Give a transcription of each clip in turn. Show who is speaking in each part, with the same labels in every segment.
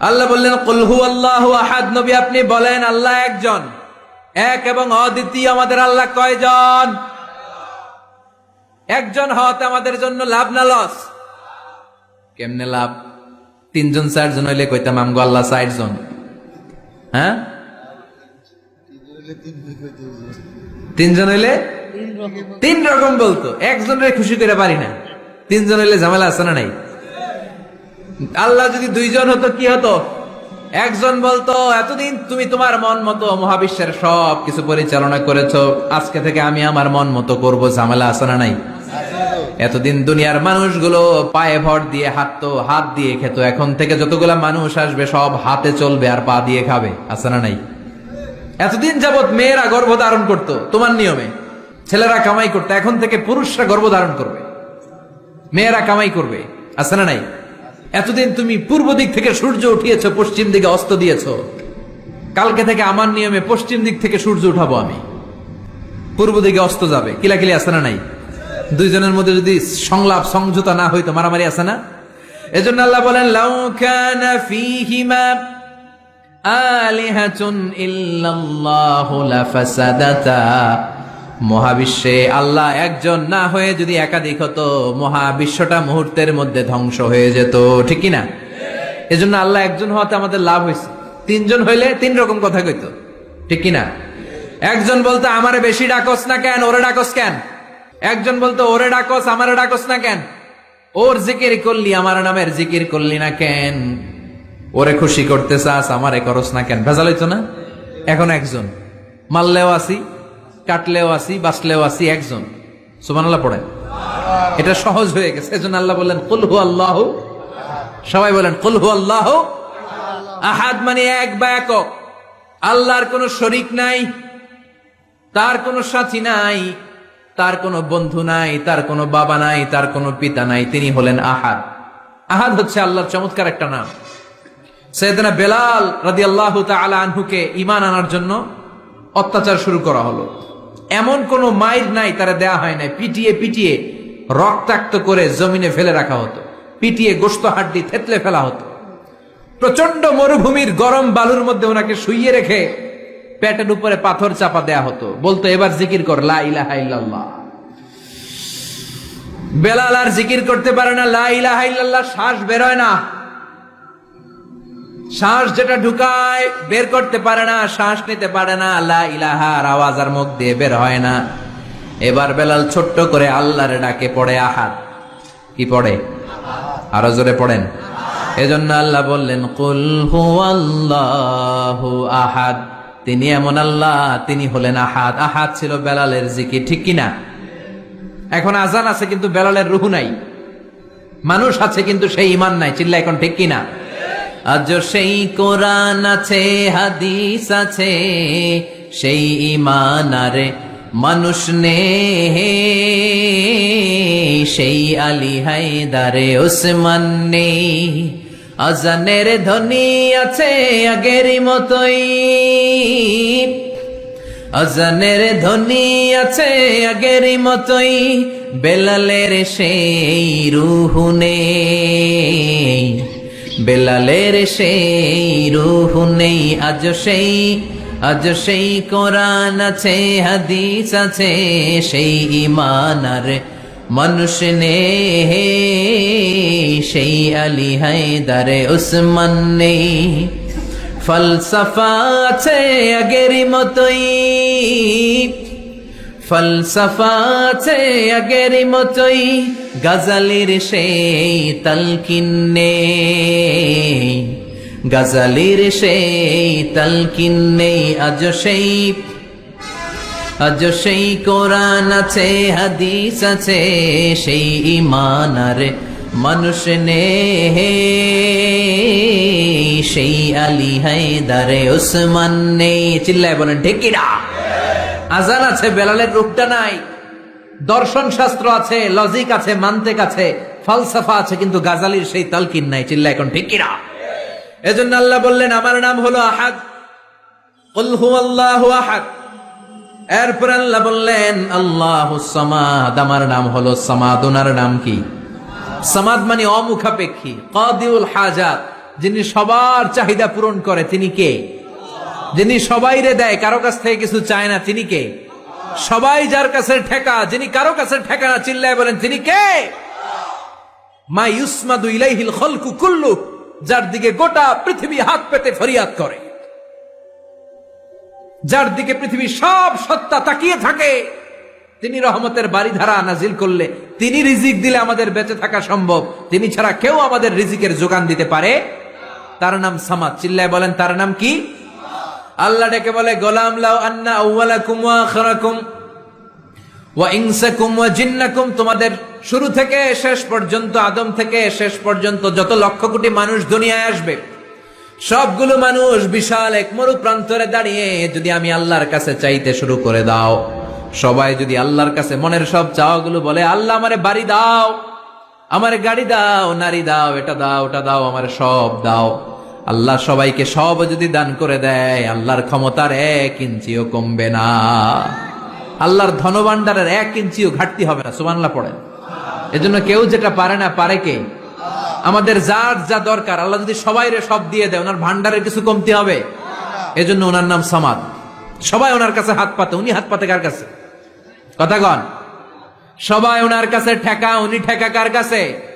Speaker 1: আল্লাহ বললেন কুলহু আল্লাহ আহাদ। নবী আপনি বলেন, আল্লাহ একজন। এক এবং অদ্বিতীয় আমাদের আল্লাহ কয়জন? একজন হওয়াতে আমাদের জন্য লাভ না লস? কেমনে লাভ? তিনজন, চারজন হইলে কইতাম, আমগো আল্লাহ চারজন। হ্যাঁ? তিনজন হইলে? তিন রকম বলতো। একজনের খুশি করে পারি না। তিনজন হইলে ঝামেলা আছে না নাই? আল্লাহ যদি দুইজন হতো, কি হতো? একজন বলতো, এতদিন তুমি তোমার মন মতো মহাবিশ্বের সব কিছু পরিচালনা করেছ, আজকে থেকে আমি আমার মন মতো করব। ঝামেলা আছে না নাই? এতদিন দুনিয়ার মানুষগুলো পায়ে ভর দিয়ে হাঁটতো, হাত দিয়ে খেত। এখন থেকে যতগুলা মানুষ আসবে, সব হাতে চলবে আর পা দিয়ে খাবে। আছে না নাই? এতদিন যাবৎ মেয়েরা গর্ভ ধারণ করতো, তোমার নিয়মে। ছেলেরা কামাই করতো, এখন থেকে পুরুষরা গর্ভ ধারণ করবে। মেয়েরা কামাই করবে। আছে না নাই? এতদিন তুমি পূর্ব দিক থেকে সূর্য উঠিয়েছ, পশ্চিম দিকে অস্ত দিয়েছ। কালকে থেকে আমার নিয়মে পশ্চিম দিক থেকে সূর্য উঠাবো আমি। পূর্ব দিকে অস্ত যাবে। কিলাকিলি আছে না নাই? দুইজনের মধ্যে যদি সংলাপ সংযুতা না হইতো, মারামারি আছে না? এজন্য আল্লাহ বলেন, লাউ কানা ফীহিমা আলিহাতুন ইল্লাল্লাহু লাফাসাদাতা। মহাবিশ্বে আল্লাহ একজন না হয়ে যদি একাধিক হতো, মহাবিশ্বটা মুহূর্তের মধ্যে ধ্বংস হয়ে যেত, ঠিক না এজন্য আল্লাহ একজন হওয়াতে আমাদের লাভ হয়েছে। তিনজন হইলে তিন রকম কথা কইতো, ঠিক কি না একজন বলতো, আমারে বেশি ডাকস না কেন, ওরে ডাকস কেন? একজন বলতো, ওরে ডাকস, আমারে ডাকস না কেন? ওর জিকির করলি, আমার নামের জিকির করলি না কেন? ওরে খুশি করতে চাস, আমারে করস না কেন? ভেজাল হইতো না? এখন একজন, মারলেও আসি কাটলেও আসি, বাঁচলেও আসি একজন। সুমান আল্লাহ পড়েন। এটা সহজ হয়ে গেছে, এজন্য আল্লাহ বললেন কুলহু আল্লাহ। সবাই বলেন কুলহু আল্লাহ আহাদ। মানে এক বা একক। আল্লাহর কোনো শরিক নাই, তার কোনো সাথী নাই, তার কোনো বন্ধু নাই, তার কোনো বাবা নাই, তার কোনো পিতা নাই, তিনি হলেন আহাদ। আহাদ হচ্ছে আল্লাহর চমৎকার একটা নাম। সৈয়দনা বেলাল রাদি আল্লাহ আনহুকে ইমান আনার জন্য অত্যাচার শুরু করা হলো। এমন কোন মাইর নাই, তারা দেয়া হয় নাই। পিটিয়ে পিটিয়ে রক্তাক্ত করে জমিনে ফেলে রাখা হতো। পিটিয়ে গোস্ত হাড্ডি থেতলে ফেলা হতো। প্রচণ্ড মরুভূমির গরম বালুর মধ্যে ওনাকে শুইয়ে রেখে পেটের উপরে পাথর চাপা দেয়া হতো। বলতো, এবার জিকির কর বেলাল আর জিকির করতে পারে না, লা ইলাহা ইল্লাল্লাহ, শ্বাস বেরোয় না। শ্বাস যেটা ঢুকায়, বের করতে পারে না, শ্বাস নিতে পারে না, লা ইলাহার আওয়াজ আর মুখ দিয়ে বের হয় না। এবার বেলাল ছোট্ট করে আল্লাহর ডাকে, পড়ে আহাত কি পড়ে? আরও জোরে পড়েন। এজন্য আল্লাহ বললেন, কুল হু আল্লাহু আহাদ। তিনি এমন আল্লাহ, তিনি হলেন আহাদ। আহাদ ছিল বেলালের জিকির, ঠিক কিনা? এখন আজান আছে, কিন্তু বেলালের রুহু নাই। মানুষ আছে, কিন্তু সেই ইমান নাই। চিল্লা, এখন ঠিক কিনা? আজ সেই কোরআন আছে, হাদিস আছে। সেই ইমান আরে মানুষ নে। সেই আলী হায়দারে ওসমান নে। আজানের ধ্বনি আছে আগেরই মতোই। আজানের ধ্বনি আছে আগের মতোই। বেলালের সেই রুহুনে বেলালের সেই রুহুনে আজ সেই আজ সেই কোরআন আছে, হাদিস আছে, সেই ইমান আর মানুষ নে সেই আলী হায়দারে উসমান নেই। ফলসফা আছে আগেরই মতোই ফলসফা আছে আগেরই মতোই, গাজালির সেই তালকিন্নে গাজালির সেই তালকিন্নে আজ সেই আজ সেই কোরআন আছে, হাদিস আছে, সেই ইমান আর মানুষ নে সেই আলী হায়দারে ওসমান নে চিল্লায় বলেন, ঢেকিরা। আজান আছে, বেলালের রূপটা নাই। দর্শন শাস্ত্র আছে, লজিক আছে, মান্তেক আছে, ফলসাফা আছে, কিন্তু গাজালির সেই তালকিন নাই চিল্লা এখন ঢেকিরা এজন্য আল্লাহ বললেন, আমার নাম হলো আহাদ। আহাদ। এরপর আল্লাহ বললেন, আল্লাহ সামাদ, আমার নাম হলো সামাদ। ওনার নাম কি? সামাদ মানে অমুখাপেক্ষী, কাদিউল হাজাত, যিনি সবার চাহিদা পূরণ করে, তিনি কে? যিনি সবাইরে দেয়, কারও কাছ থেকে কিছু চায় না, তিনি কে? সবাই যার কাছে ঠেকা, যিনি কারও কাছে ঠেকা না, চিল্লায় বলেন, তিনি কে? মা ইউসমাদু ইলাইহিল খলকু কুল্লু, যার দিকে গোটা পৃথিবী হাত পেতে ফরিয়াদ করে। যার দিকে পৃথিবীর সব সত্তা তাকিয়ে থাকে, তিনি রহমতের বাড়ি ধারা নাজিল করলে, তিনি রিজিক দিলে আমাদের বেঁচে থাকা সম্ভব। তিনি ছাড়া কেউ আমাদের রিজিকের যোগান দিতে পারে? তার নাম সামাদ, চিল্লায় বলেন, তার নাম কি? আল্লাহ ডেকে বলে, গোলাম লাউ আন্না আউওয়ালাকুম ওয়া আখিরাকুম ওয়া ইনসাকুম ওয়া জিন্নাকুম। তোমাদের শুরু থেকে শেষ পর্যন্ত, আদম থেকে শেষ পর্যন্ত যত লক্ষ কোটি মানুষ দুনিয়ায় আসবে, সবগুলো মানুষ বিশাল এক মরু প্রান্তরে দাঁড়িয়ে, যদি আমি আল্লাহর কাছে চাইতে শুরু করে দাও, সবাই যদি আল্লাহর কাছে মনের সব চাওয়াগুলো বলে, আল্লাহ আমারে বাড়ি দাও, আমারে গাড়ি দাও, নারী দাও, এটা দাও, ওটা দাও, আমার সব দাও। আল্লাহ সবাইকে সব যদি দান করে দেয়, আল্লাহর ক্ষমতার এক ইঞ্চিও কমবে না। আল্লাহর ধনভাণ্ডারের এক ইঞ্চিও ঘাটতি হবে না সুমানলা পড়েন। এজন্য কেউ যেটা পারে না, পারে কে? আমাদের যার যা দরকার, আল্লাহ যদি সবাইরে সব দিয়ে দেয়, ওনার ভান্ডারের কিছু কমতি হবে। এজন্য ওনার নাম সামাদ। সবাই ওনার কাছে হাত পাতে, উনি হাত পাতে কার কাছে? কথা কন। সবাই ওনার কাছে ঠেকা, উনি ঠেকা কার কাছে?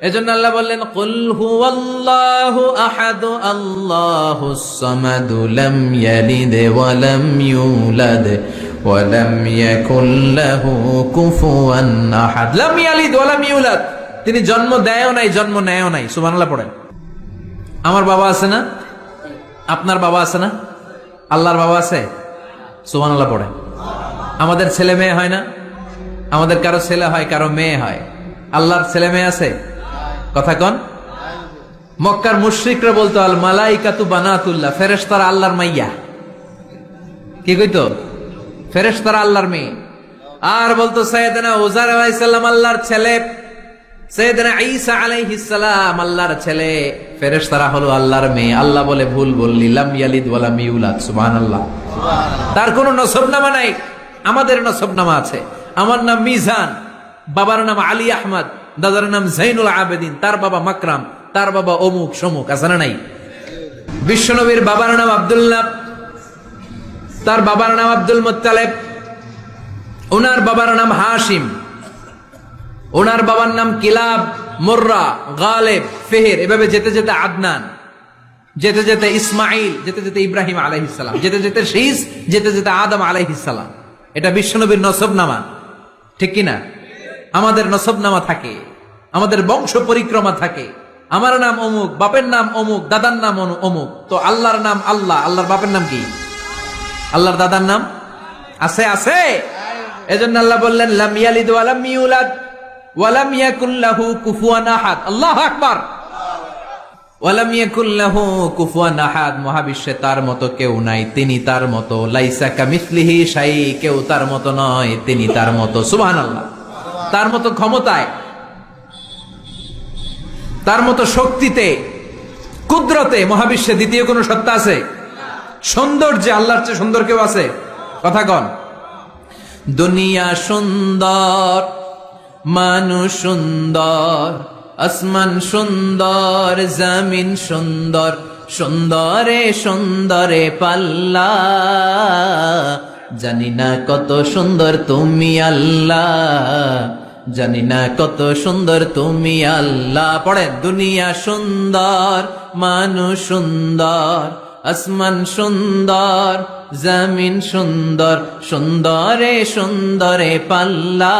Speaker 1: এজন্য আল্লাহ বললেন, কুল হুয়াল্লাহু আহাদ আল্লাহুস সামাদ লাম ইয়ালিদ ওয়া লাম ইউলাদ ওয়া লাম ইয়াকুল লাহু কুফুয়ান আহাদ। লাম ইয়ালিদ ওয়া লাম ইউলাদ। তিনি জন্ম দেয়ও নাই, জন্ম নেয়ও নাই। সুবহানাল্লাহ পড়েন। আমার বাবা আছে না? আপনার বাবা আছে না? আল্লাহর বাবা আছে? সুবহানাল্লাহ পড়েন। আমাদের ছেলে মেয়ে হয় না? আমাদের কারও ছেলে হয়, কারও মেয়ে হয়। আল্লাহর ছেলে মেয়ে আছে? কথা কন। মক্কার মুশ্রিকরা বলতো আল মালাইকাতু বানাতুল্লাহ ফেরেশতারা আল্লাহর মাইয়া। কি কইতো? ফেরেশতারা আল্লাহর মেয়ে। আর বলতো সৈয়দনা উজার আলাইহিস সালাম আল্লাহর ছেলে। সৈয়দনা ঈসা আলাইহিস সালাম আল্লাহর ছেলে। ফেরেশতারা হলো আল্লাহর মেয়ে। আল্লাহ বলে ভুল বললি। লাম ইয়ালিদ ওয়া লাম ইউলাদ। সুবহানাল্লাহ। তার কোনো নসবনামা নাই। আমাদের নসবনামা আছে। আমার নাম মিজান বাবার নাম আলী আহমদ। দাদার নাম জাইনুল আবেদিন, তার বাবা মাকরাম, তার বাবা অমুক সমুক, আছে না নাই? বিশ্বনবীর বাবার নাম আব্দুল্লাহ, তার বাবার নাম আব্দুল মোত্তালেব ওনার বাবার নাম হাশিম ওনার বাবার নাম কিলাব, মোর্রা, গালেব, ফেহের, এভাবে যেতে যেতে আদনান, যেতে যেতে ইসমাইল যেতে যেতে ইব্রাহিম আলাইহিসালাম যেতে যেতে শীষ, যেতে যেতে আদম আলাইহিসালাম এটা বিশ্বনবীর নসবনামা, ঠিক কিনা? আমাদের নসবনামা থাকে, আমাদের বংশ পরিক্রমা থাকে। আমার নাম অমুক, বাপের নাম অমুক, দাদার নাম অমুক। তো আল্লাহর নাম আল্লাহ, আল্লাহর বাপের নাম কি? আল্লাহর দাদার নাম? আছে আছে। এজন্য আল্লাহ বললেন, লাম ইয়ালিদ ওয়া লাম ইউলাদ ওয়া লাম ইয়াকুল লাহু কুফুয়ান আহাদ। আল্লাহু আকবার। ওয়ালাম ইয়াকুল লাহু কুফুয়ান আহাদ। মহাবিশ্বে তার মতো কেউ নাই, তিনি তার মতো। লাইসা কামিসলিহি শাই কেউ তার মতো নয়, তিনি তার মতো। সুবহানাল্লাহ। তার মতো ক্ষমতায়, তার মতো শক্তিতে, কুদরতে মহাবিশ্বে দ্বিতীয় কোনো সত্তা আছে? সৌন্দর্যে আল্লাহর চেয়ে সুন্দর কেউ আছে? কথা কন। দুনিয়া সুন্দর, মানুষ সুন্দর, আসমান সুন্দর, জামিন সুন্দর, সুন্দরে সুন্দরে পাল্লা। জানি না কত সুন্দর তুমি আল্লাহ। জানি না কত সুন্দর তুমি আল্লাহ, পড়ে দুনিয়া সুন্দর, মানুষ সুন্দর, আসমান সুন্দর, জামিন সুন্দর, সুন্দরে সুন্দরে পাল্লা।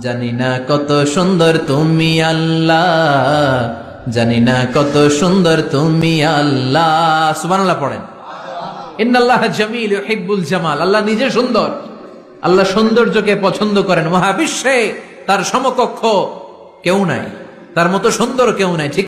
Speaker 1: জানি না কত সুন্দর তুমি আল্লাহ, জানি না কত সুন্দর তুমি আল্লাহ। সুবহানাল্লাহ পড়েন। ইন্নাল্লাহ জামিল হিব্বুল জামাল, আল্লাহ নিজে সুন্দর। আল্লাহ সৌন্দর্যকে পছন্দ করেন। মহাবিশ্বে তার সমকক্ষ কেউ নাই, তার মতো সুন্দর কেউ নাই, ঠিক